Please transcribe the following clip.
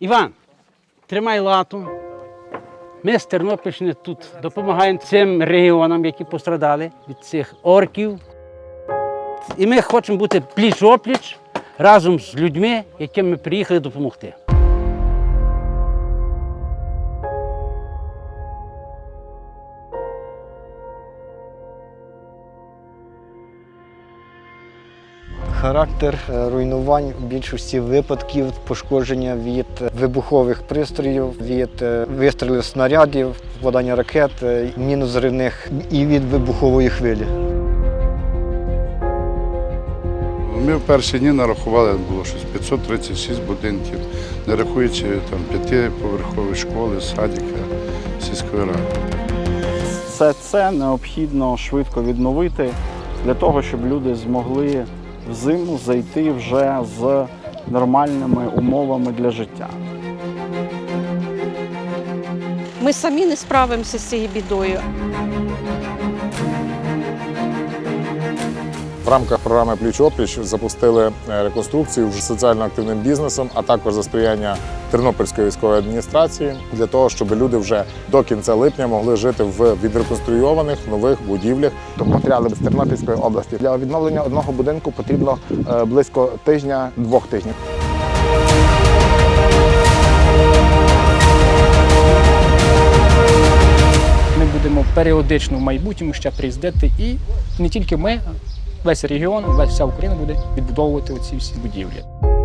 Іван, тримай лату. Ми з Тернопільщини тут допомагаємо цим регіонам, які пострадали від цих орків. І ми хочемо бути пліч-опліч разом з людьми, яким ми приїхали допомогти. Характер е, руйнувань в більшості випадків пошкодження від вибухових пристроїв, від е, вистрілів снарядів, попадання ракет, е, мінозривних і від вибухової хвилі. Ми в перші дні нарахували було щось 536 будинків, не рахуючи там п'ятиповерхові школи, садики, сільської ради. Все це необхідно швидко відновити для того, щоб люди змогли в зиму зайти вже з нормальними умовами для життя. Ми самі не справимося з цією бідою. В рамках програми Пліч опліч запустили е, реконструкцію вже соціально активним бізнесом, а також за сприяння Тернопільської військової адміністрації для того, щоб люди вже до кінця липня могли жити в відреконструйованих нових будівлях. Тобто матеріали з Тернопільської області. Для відновлення одного будинку потрібно е, близько тижня-двох тижнів. Ми будемо періодично в майбутньому ще приїздити і не тільки ми, весь регіон, весь вся Україна буде відбудовувати оці всі будівлі.